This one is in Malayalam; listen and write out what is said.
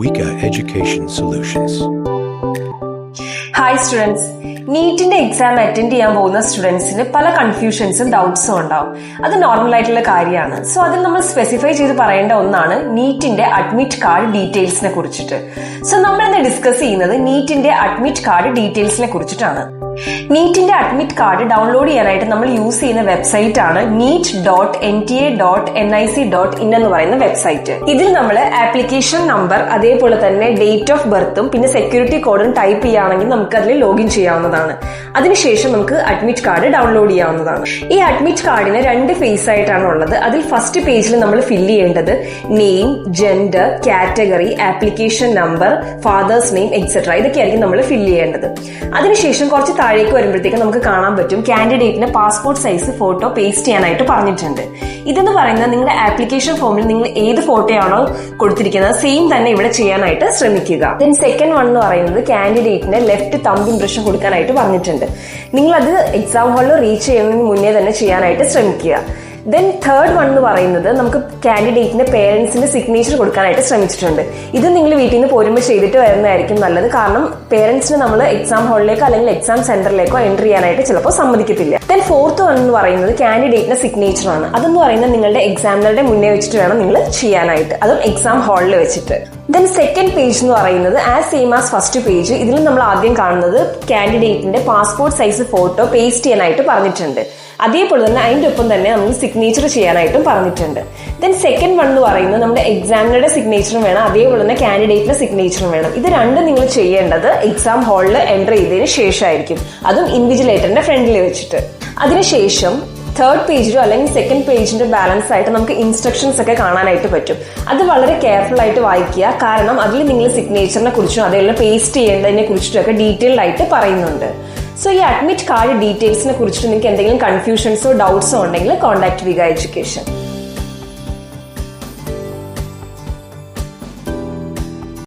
Wika Education Solutions. Hi students നീറ്റിന്റെ exam attend ചെയ്യാൻ പോകുന്ന സ്റ്റുഡൻസിന് പല കൺഫ്യൂഷൻസും ഡൗട്ട്സും ഉണ്ടാവും. അത് നോർമൽ ആയിട്ടുള്ള കാര്യമാണ്. സോ അതിൽ നമ്മൾ സ്പെസിഫൈ ചെയ്ത് പറയേണ്ട ഒന്നാണ് നീറ്റിന്റെ അഡ്മിറ്റ് കാർഡ് ഡീറ്റെയിൽസിനെ കുറിച്ചിട്ട്. സോ നമ്മൾ ഇന്ന് ഡിസ്കസ് ചെയ്യുന്നത് നീറ്റിന്റെ അഡ്മിറ്റ് കാർഡ് ഡീറ്റെയിൽസിനെ കുറിച്ചിട്ടാണ്. നീറ്റിന്റെ അഡ്മിറ്റ് കാർഡ് ഡൗൺലോഡ് ചെയ്യാനായിട്ട് നമ്മൾ യൂസ് ചെയ്യുന്ന വെബ്സൈറ്റ് ആണ് NEET dot N T A dot N I C dot in എന്ന് പറയുന്ന വെബ്സൈറ്റ് ഇതിൽ നമ്മൾ ആപ്ലിക്കേഷൻ നമ്പർ അതേപോലെ തന്നെ ഡേറ്റ് ഓഫ് ബർത്തും പിന്നെ സെക്യൂരിറ്റി കോഡും ടൈപ്പ് ചെയ്യുകയാണെങ്കിൽ നമുക്ക് അതിൽ ലോഗിൻ ചെയ്യാവുന്നതാണ്. അതിനുശേഷം നമുക്ക് അഡ്മിറ്റ് കാർഡ് ഡൗൺലോഡ് ചെയ്യാവുന്നതാണ്. ഈ അഡ്മിറ്റ് കാർഡിന് രണ്ട് ഫേസ് ആയിട്ടാണ് ഉള്ളത്. അതിൽ ഫസ്റ്റ് പേജിൽ നമ്മൾ ഫില്ല് ചെയ്യേണ്ടത് name gender category application number father's name etcetera ഇതൊക്കെയായിരിക്കും നമ്മൾ ഫില്ല് ചെയ്യേണ്ടത്. അതിനുശേഷം കുറച്ച് താഴേക്ക് വരുമ്പോഴത്തേക്കും നമുക്ക് കാണാൻ പറ്റും കാൻഡിഡേറ്റിന് പാസ്പോർട്ട് സൈസ് ഫോട്ടോ പേസ്റ്റ് ചെയ്യാനായിട്ട് പറഞ്ഞിട്ടുണ്ട്. ഇതെന്ന് പറയുന്നത് നിങ്ങളുടെ ആപ്ലിക്കേഷൻ ഫോമിൽ നിങ്ങൾ ഏത് ഫോട്ടോയാണോ കൊടുത്തിരിക്കുന്നത് സെയിം തന്നെ ഇവിടെ ചെയ്യാനായിട്ട് ശ്രമിക്കുക. ദെൻ സെക്കൻഡ് വൺ എന്ന് പറയുന്നത് കാൻഡിഡേറ്റിന് ലെഫ്റ്റ് തമ്പ് ഇംപ്രഷൻ കൊടുക്കാനായിട്ട് പറഞ്ഞിട്ടുണ്ട്. നിങ്ങളത് എക്സാം ഹാളിൽ റീച്ച് ചെയ്യുന്നതിന് മുന്നേ തന്നെ ചെയ്യാനായിട്ട് ശ്രമിക്കുക. ദെൻ തേർഡ് വൺ എന്ന് പറയുന്നത് നമുക്ക് കാൻഡിഡേറ്റിന്റെ പേരൻസിന്റെ സിഗ്നേച്ചർ കൊടുക്കാനായിട്ട് ശ്രമിച്ചിട്ടുണ്ട്. ഇത് നിങ്ങൾ വീട്ടിൽ നിന്ന് പോരുമ്പോൾ ചെയ്തിട്ട് വരുന്നതായിരിക്കും നല്ലത്. കാരണം പേരൻസിന് നമ്മൾ എക്സാം ഹാളിലേക്കോ അല്ലെങ്കിൽ എക്സാം സെന്ററിലേക്കോ എൻട്രി ചെയ്യാനായിട്ട് ചിലപ്പോൾ സമ്മതിക്കത്തില്ല. ദെൻ ഫോർത്ത് വൺ എന്ന് പറയുന്നത് കാൻഡിഡേറ്റിന്റെ സിഗ്നേച്ചർ ആണ്. അതെന്ന് പറയുന്നത് നിങ്ങളുടെ എക്സാമിനറുടെ മുന്നേ വെച്ചിട്ട് വേണം നിങ്ങൾ ചെയ്യാനായിട്ട്. അതും എക്സാം ഹാളിൽ വെച്ചിട്ട്. ദെൻ സെക്കൻഡ് പേജ് എന്ന് പറയുന്നത് as same as first page ഇതിൽ നമ്മൾ ആദ്യം കാണുന്നത് കാൻഡിഡേറ്റിന്റെ പാസ്പോർട്ട് സൈസ് ഫോട്ടോ പേസ്റ്റ് ചെയ്യാനായിട്ട് പറഞ്ഞിട്ടുണ്ട്. അതേപോലെ തന്നെ അതിന്റെ ഒപ്പം തന്നെ നമ്മൾ സിഗ്നേച്ചർ ചെയ്യാനായിട്ടും പറഞ്ഞിട്ടുണ്ട്. ദെൻ സെക്കൻഡ് വൺ എന്ന് പറയുന്നത് നമ്മുടെ എക്സാമിനറുടെ സിഗ്നേച്ചറും വേണം അതേപോലെ തന്നെ കാൻഡിഡേറ്റിന്റെ സിഗ്നേച്ചറും വേണം. ഇത് രണ്ടും നിങ്ങൾ ചെയ്യേണ്ടത് എക്സാം ഹാളിൽ എന്റർ ചെയ്തതിന് ശേഷമായിരിക്കും. അതും ഇൻവിജിലേറ്ററിന്റെ ഫ്രണ്ടിൽ വെച്ചിട്ട്. അതിനുശേഷം തേർഡ് പേജിലോ അല്ലെങ്കിൽ സെക്കൻഡ് പേജിന്റെ ബാലൻസ് ആയിട്ട് നമുക്ക് ഇൻസ്ട്രക്ഷൻസ് ഒക്കെ കാണാനായിട്ട് പറ്റും. അത് വളരെ കെയർഫുൾ ആയിട്ട് വായിക്കുക. കാരണം അതിൽ നിങ്ങൾ സിഗ്നേച്ചറിനെ കുറിച്ചും അതേപോലെ പേസ്റ്റ് ചെയ്യേണ്ടതിനെ കുറിച്ചിട്ടും ഒക്കെ ഡീറ്റെയിൽഡ് ആയിട്ട് പറയുന്നുണ്ട്. സോ ഈ അഡ്മിറ്റ് കാർഡ് ഡീറ്റെയിൽസിനെ കുറിച്ചിട്ട് നിങ്ങൾക്ക് എന്തെങ്കിലും കൺഫ്യൂഷൻസോ ഡൗട്ട്സോ ഉണ്ടെങ്കിൽ കോൺടാക്ട് വിക എഡ്യൂക്കേഷൻ